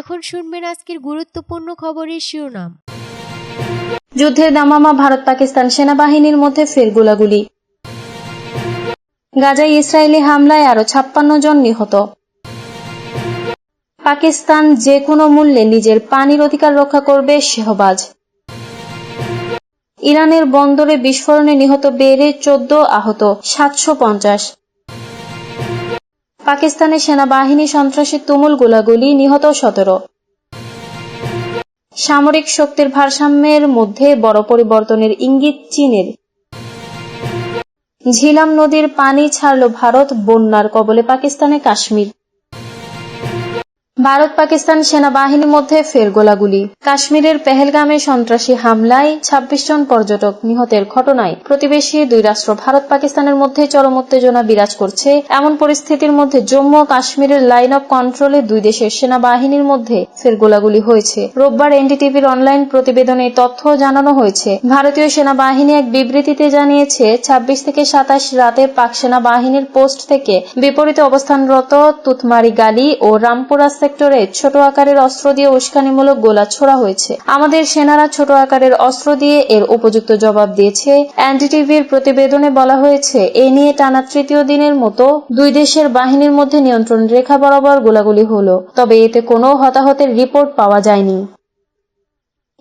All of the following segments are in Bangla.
এখন শুনবেন আজকের গুরুত্বপূর্ণ খবরের শিরোনাম। যুদ্ধের দামামা ভারত পাকিস্তান সেনাবাহিনীর মধ্যে ফের গোলাগুলি। গাজায় ইসরায়েলি হামলায় আরও ছাপ্পান্ন জন নিহত। পাকিস্তান যে কোনো মূল্যে নিজের পানির অধিকার রক্ষা করবে শেহবাজ। ইরানের বন্দরে বিস্ফোরণে নিহত বেড়ে চোদ্দ আহত, সাতশো পঞ্চাশ। পাকিস্তানের সেনাবাহিনী সন্ত্রাসী তুমুল গোলাগুলি নিহত সতেরো। সামরিক শক্তির ভারসাম্যের মধ্যে বড় পরিবর্তনের ইঙ্গিত চীনের। ঝিলাম নদীর পানি ছাড়ল ভারত, বন্যার কবলে পাকিস্তানে কাশ্মীর। ভারত পাকিস্তান সেনাবাহিনীর মধ্যে ফের গোলাগুলি। কাশ্মীরের পেহেলগামে সন্ত্রাসী হামলায় ২৬ জন পর্যটক নিহতের ঘটনায় প্রতিবেশী দুই রাষ্ট্র ভারত পাকিস্তানের মধ্যে চরম উত্তেজনা বিরাজ করছে। এমন পরিস্থিতির মধ্যে জম্মু ও কাশ্মীরের লাইন অফ কন্ট্রোলে দুই দেশের সেনাবাহিনীর মধ্যে ফের গোলাগুলি হয়েছে। রোববার এনডিটিভির অনলাইন প্রতিবেদনে তথ্য জানানো হয়েছে। ভারতীয় সেনাবাহিনী এক বিবৃতিতে জানিয়েছে ২৬ থেকে সাতাশ রাতে পাক সেনাবাহিনীর পোস্ট থেকে বিপরীতে অবস্থানরত তুতমারি গালি ও রামপুরা সেক্টরে ছোট আকারের অস্ত্র দিয়ে উস্কানিমূলক গোলা ছোড়া হয়েছে। আমাদের সেনারা ছোট আকারের অস্ত্র দিয়ে এর উপযুক্ত জবাব দিয়েছে। এনডিটিভির প্রতিবেদনে বলা হয়েছে, এ নিয়ে টানা তৃতীয় দিনের মতো দুই দেশের বাহিনীর মধ্যে নিয়ন্ত্রণ রেখা বরাবর গোলাগুলি হল, তবে এতে কোনো হতাহতের রিপোর্ট পাওয়া যায়নি।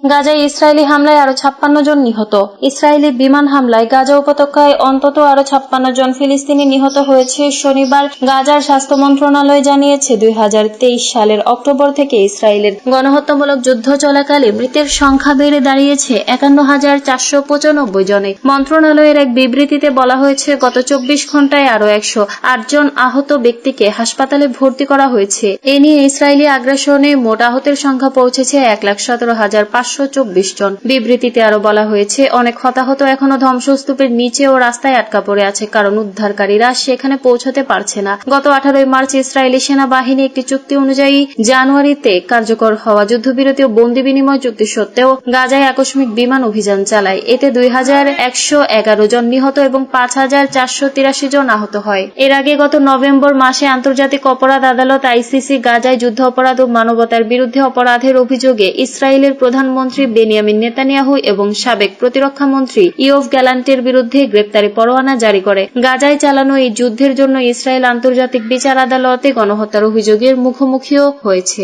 গাজায় ইসরায়েলি হামলায় আরও ছাপ্পান্ন জন নিহত। ইসরায়েলি বিমান হামলায় গাজা উপত্যকায় অন্তত আরও ছাপ্পান্ন জন ফিলিস্তিনি নিহত হয়েছে শনিবার, গাজার স্বাস্থ্য মন্ত্রণালয় জানিয়েছে দুই হাজার তেইশ সালের অক্টোবর থেকে ইসরায়েলের গণহত্যামূলক যুদ্ধ চলাকালে মৃতের সংখ্যা বেড়ে দাঁড়িয়েছে একান্ন হাজার চারশো পঁচানব্বই জনে। মন্ত্রণালয়ের এক বিবৃতিতে বলা হয়েছে, গত চব্বিশ ঘন্টায় আরও একশো আট জন আহত ব্যক্তিকে হাসপাতালে ভর্তি করা হয়েছে। এ নিয়ে ইসরায়েলি আগ্রাসনে মোট আহতের সংখ্যা পৌঁছেছে এক লাখ সতেরো হাজার পাঁচশো চব্বিশ জন। বিবৃতিতে আরও বলা হয়েছে, অনেক হতাহত এখনও ধ্বংসস্তূপের নিচে ও রাস্তায় আটকা পড়ে আছে, কারণ উদ্ধারকারীরা সেখানে পৌঁছতে পারছে না। গত আঠারোই মার্চ ইসরায়েলি সেনাবাহিনী একটি চুক্তি অনুযায়ী জানুয়ারিতে কার্যকর হওয়া যুদ্ধবিরতি ও বন্দি বিনিময় চুক্তি সত্ত্বেও গাজায় আকস্মিক বিমান অভিযান চালায়। এতে দুই হাজার একশো এগারো জন নিহত এবং পাঁচ হাজার চারশো তিরাশি জন আহত হয়। এর আগে গত নভেম্বর মাসে আন্তর্জাতিক অপরাধ আদালত আইসিসি গাজায় যুদ্ধ অপরাধ ও মানবতার বিরুদ্ধে অপরাধের অভিযোগে ইসরায়েলের প্রধানমন্ত্রী বেনিয়ামিন নেতানিয়াহু এবং সাবেক প্রতিরক্ষা মন্ত্রী ইয়ফ গ্যালান্টের বিরুদ্ধে গ্রেপ্তারি পরোয়ানা জারি করে। গাজায় চালানো এই যুদ্ধের জন্য ইসরায়েল আন্তর্জাতিক বিচার আদালতে গণহত্যার অভিযোগের মুখোমুখিও হয়েছে।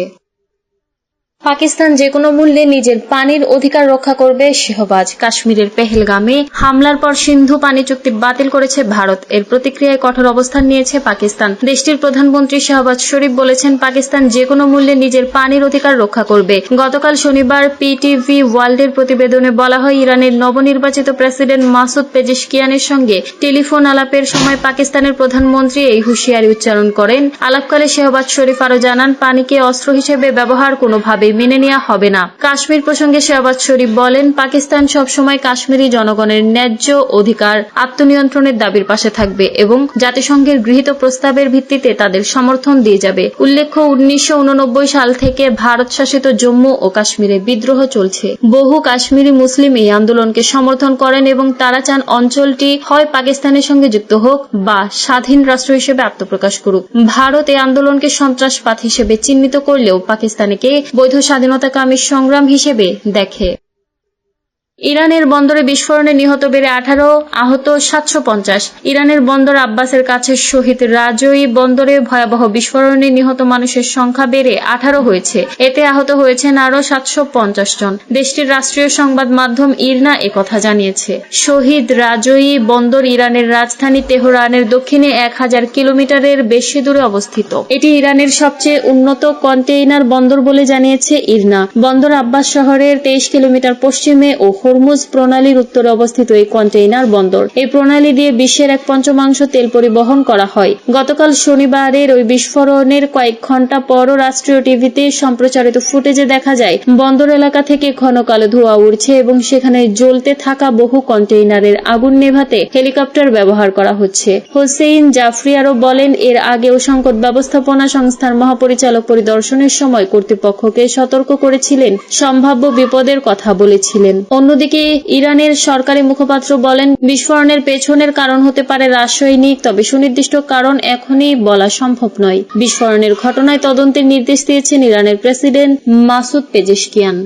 পাকিস্তান যে কোনো মূল্যে নিজের পানির অধিকার রক্ষা করবে শেহবাজ কাশ্মীরের পেহেলগামে হামলার পর সিন্ধু পানি চুক্তি বাতিল করেছে ভারত। এর প্রতিক্রিয়ায় কঠোর অবস্থান নিয়েছে পাকিস্তান। দেশটির প্রধানমন্ত্রী শাহবাজ শরীফ বলেছেন, পাকিস্তান যে কোনো মূল্যে নিজের পানির অধিকার রক্ষা করবে। গতকাল শনিবার পিটিভি ওয়ার্ল্ডের প্রতিবেদনে বলা হয়, ইরানের নবনির্বাচিত প্রেসিডেন্ট মাসুদ পেজিশকিয়ানের সঙ্গে টেলিফোন আলাপের সময় পাকিস্তানের প্রধানমন্ত্রী এই হুঁশিয়ারি উচ্চারণ করেন। আলাপকালে শেহবাজ শরীফ আরও জানান, পানিকে অস্ত্র হিসেবে ব্যবহার কোনোভাবে মেনে নেওয়া হবে না। কাশ্মীর প্রসঙ্গে শেহবাজ শরীফ বলেন, পাকিস্তান সবসময় কাশ্মীরি জনগণের ন্যায্য অধিকার আত্মনিয়ন্ত্রণের দাবির পাশে থাকবে এবং জাতিসংঘের গৃহীত প্রস্তাবের ভিত্তিতে তাদের সমর্থন দিয়ে যাবে। উল্লেখ্য, উনিশশো উননব্বই সাল থেকে ভারত শাসিত জম্মু ও কাশ্মীরে বিদ্রোহ চলছে। বহু কাশ্মীরি মুসলিম এই আন্দোলনকে সমর্থন করেন এবং তারা চান অঞ্চলটি হয় পাকিস্তানের সঙ্গে যুক্ত হোক বা স্বাধীন রাষ্ট্র হিসেবে আত্মপ্রকাশ করুক। ভারত এই আন্দোলনকে সন্ত্রাসবাদ হিসেবে চিহ্নিত করলেও পাকিস্তানকে বৈধ স্বাধীনতাকামী সংগ্রাম হিসেবে দেখে। ইরানের বন্দরে বিস্ফোরণে নিহত বেড়ে আঠারো, আহত সাতশো পঞ্চাশ। ইরানের বন্দর আব্বাসের কাছে শহীদ রাজই বন্দরে ভয়াবহ বিস্ফোরণে নিহত মানুষের সংখ্যা বেড়ে আঠারো হয়েছে। এতে আহত হয়েছেন আরও সাতশো পঞ্চাশ জন। দেশটির রাষ্ট্রীয় সংবাদ মাধ্যম ইরনা একথা জানিয়েছে। শহীদ রাজই বন্দর ইরানের রাজধানী তেহরানের দক্ষিণে এক হাজার কিলোমিটারের বেশি দূরে অবস্থিত। এটি ইরানের সবচেয়ে উন্নত কন্টেইনার বন্দর বলে জানিয়েছে ইরনা। বন্দর আব্বাস শহরের তেইশ কিলোমিটার পশ্চিমে ও হরমুজ প্রণালীর উত্তরে অবস্থিত এই কন্টেইনার বন্দর। এই প্রণালী দিয়ে বিশ্বের এক পঞ্চমাংশ তেল পরিবহন করা হয়। গতকাল শনিবারের ওই বিস্ফোরণের কয়েক ঘণ্টা পরও রাষ্ট্রীয় টিভিতে সম্প্রচারিত ফুটেজে দেখা যায়, বন্দর এলাকা থেকে ঘন কালো ধোঁয়া উঠছে এবং সেখানে জ্বলতে থাকা বহু কন্টেইনারের আগুন নেভাতে হেলিকপ্টার ব্যবহার করা হচ্ছে। হোসেইন জাফরি আরও বলেন, এর আগেও সংকট ব্যবস্থাপনা সংস্থার মহাপরিচালক পরিদর্শনের সময় কর্তৃপক্ষকে সতর্ক করেছিলেন, সম্ভাব্য বিপদের কথা বলেছিলেন। অন্যদিকে অন্যদিকে ইরানের সরকারি মুখপাত্র বলেন, বিস্ফোরণের পেছনের কারণ হতে পারে রাসায়নিক, তবে সুনির্দিষ্ট কারণ এখনই বলা সম্ভব নয়। বিস্ফোরণের ঘটনায় তদন্তের নির্দেশ দিয়েছেন ইরানের প্রেসিডেন্ট মাসুদ পেজেশকিয়ান।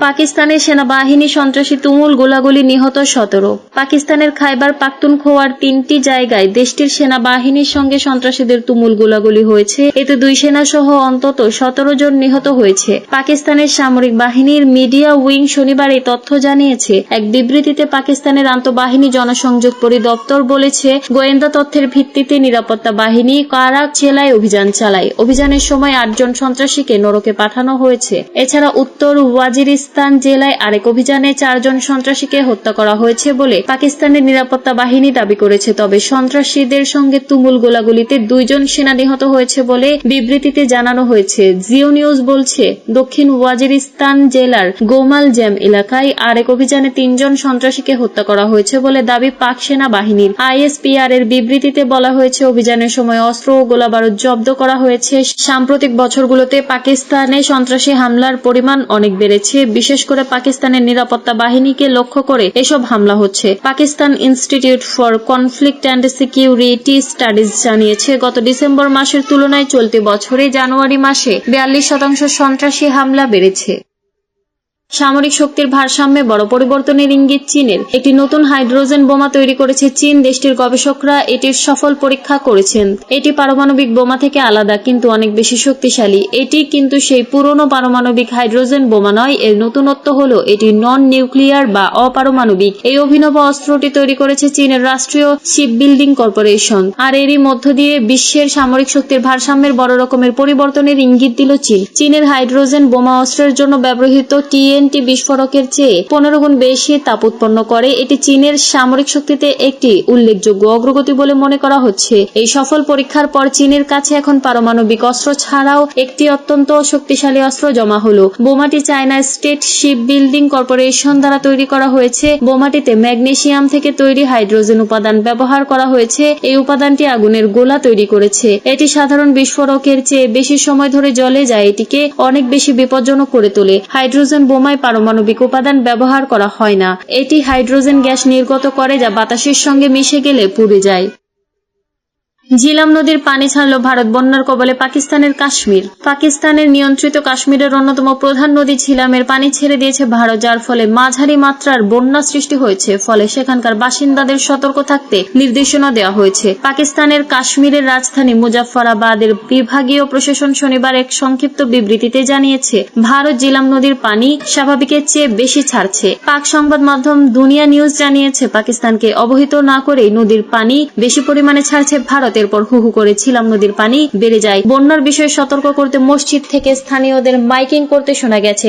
পাকিস্তানের সেনাবাহিনী সন্ত্রাসী তুমুল গোলাগুলি নিহত সতেরো। পাকিস্তানের খাইবার পাখতুনখোয়ার তিনটি জায়গায় দেশটির সেনাবাহিনীর সঙ্গে সন্ত্রাসীদের তুমুল গোলাগুলি হয়েছে। এতে দুই সেনা সহ অন্তত সতেরো জন নিহত হয়েছে। পাকিস্তানের সামরিক বাহিনীর মিডিয়া উইং শনিবার এই তথ্য জানিয়েছে। এক বিবৃতিতে পাকিস্তানের আন্তঃবাহিনী জনসংযোগ পরিদপ্তর বলেছে, গোয়েন্দা তথ্যের ভিত্তিতে নিরাপত্তা বাহিনী কারাক জেলায় অভিযান চালায়। অভিযানের সময় আটজন সন্ত্রাসীকে নরকে পাঠানো হয়েছে। এছাড়া উত্তর ওয়াজিরিস্তান জেলায় আরেক অভিযানে চারজন সন্ত্রাসীকে হত্যা করা হয়েছে বলে পাকিস্তানের নিরাপত্তা বাহিনী দাবি করেছে। তবে সন্ত্রাসীদের সঙ্গে তুমুল গোলাগুলিতে দুইজন সেনা নিহত হয়েছে বলে বিবৃতিতে জানানো হয়েছে। জিও নিউজ বলছে, দক্ষিণ ওয়াজিরিস্তান জেলার গোমাল জ্যাম এলাকায় আরেক অভিযানে তিনজন সন্ত্রাসীকে হত্যা করা হয়েছে বলে দাবি পাক সেনা বাহিনীর। আইএসপিআর এর বিবৃতিতে বলা হয়েছে, অভিযানের সময় অস্ত্র ও গোলাবারুদ জব্দ করা হয়েছে। সাম্প্রতিক বছরগুলোতে পাকিস্তানে সন্ত্রাসী হামলার পরিমাণ অনেক বেড়েছে। বিশেষ করে পাকিস্তানের নিরাপত্তা বাহিনীকে লক্ষ্য করে এসব হামলা হচ্ছে। Pakistan Institute for Conflict and Security Studies জানিয়েছে, গত ডিসেম্বর মাসের তুলনায় চলতি বছরে জানুয়ারি মাসে বিয়াল্লিশ শতাংশ সন্ত্রাসী হামলা বেড়েছে। সামরিক শক্তির ভারসাম্যে বড় পরিবর্তনের ইঙ্গিত চীনের। একটি নতুন হাইড্রোজেন বোমা তৈরি করেছে চীন, দেশটির গবেষকরা এটির সফল পরীক্ষা করেছেন। এটি পারমাণবিক বোমা থেকে আলাদা, কিন্তু অনেক বেশি শক্তিশালী। এটি কিন্তু সেই পুরনো পারমাণবিক হাইড্রোজেন বোমা নয়, এর নতুনত্ব হল এটি নন নিউক্লিয়ার বা অপারমাণবিক। এই অভিনব অস্ত্রটি তৈরি করেছে চীনের রাষ্ট্রীয় শিপ বিল্ডিং কর্পোরেশন। আর এরই মধ্য দিয়ে বিশ্বের সামরিক শক্তির ভারসাম্যের বড় রকমের পরিবর্তনের ইঙ্গিত দিল চীন। চীনের হাইড্রোজেন বোমা অস্ত্রের জন্য ব্যবহৃত টিএনটি বিস্ফোরকের চেয়ে পনেরো গুণ বেশি তাপ উৎপন্ন করে। এটি চীনের সামরিক শক্তিতে একটি উল্লেখযোগ্য অগ্রগতি বলে মনে করা হচ্ছে। এই সফল পরীক্ষার পর চীনের কাছে এখন পারমাণবিক অস্ত্র ছাড়াও একটি অত্যন্ত শক্তিশালী অস্ত্র জমা হলো। বোমাটি China State ship building corporation দ্বারা তৈরি করা হয়েছে। বোমাটিতে ম্যাগনেশিয়াম থেকে তৈরি হাইড্রোজেন উপাদান ব্যবহার করা হয়েছে। এই উপাদানটি আগুনের গোলা তৈরি করেছে। এটি সাধারণ বিস্ফোরকের চেয়ে বেশি সময় ধরে জলে যায়। এটিকে অনেক বেশি বিপজ্জনক করে তোলে। হাইড্রোজেন বোমায় পারমাণবিক উপাদান ব্যবহার করা হয় না। এটি হাইড্রোজেন গ্যাস নির্গত করে যা বাতাসের সঙ্গে মিশে গেলে পুড়ে যায়। ঝিলাম নদীর পানি ছাড়ল ভারত বন্যার কবলে পাকিস্তানের কাশ্মীর। পাকিস্তানের নিয়ন্ত্রিত কাশ্মীরের অন্যতম প্রধান নদী ঝিলামের পানি ছেড়ে দিয়েছে ভারত, যার ফলে মাঝারি মাত্রার বন্যা সৃষ্টি হয়েছে। ফলে সেখানকার বাসিন্দাদের সতর্ক থাকতে নির্দেশনা দেওয়া হয়েছে। পাকিস্তানের কাশ্মীরের রাজধানী মুজাফফরাবাদের বিভাগীয় প্রশাসন শনিবার এক সংক্ষিপ্ত বিবৃতিতে জানিয়েছে, ভারত জিলাম নদীর পানি স্বাভাবিকের চেয়ে বেশি ছাড়ছে। পাক সংবাদ মাধ্যম দুনিয়া নিউজ জানিয়েছে, পাকিস্তানকে অবহিত না করেই নদীর পানি বেশি পরিমাণে ছাড়ছে ভারত। এরপর পর হুহু করে ছিলাম নদীর পানি বেড়ে যায়। বন্যার বিষয়ে সতর্ক করতে মসজিদ থেকে স্থানীয়দের মাইকিং করতে শোনা গেছে।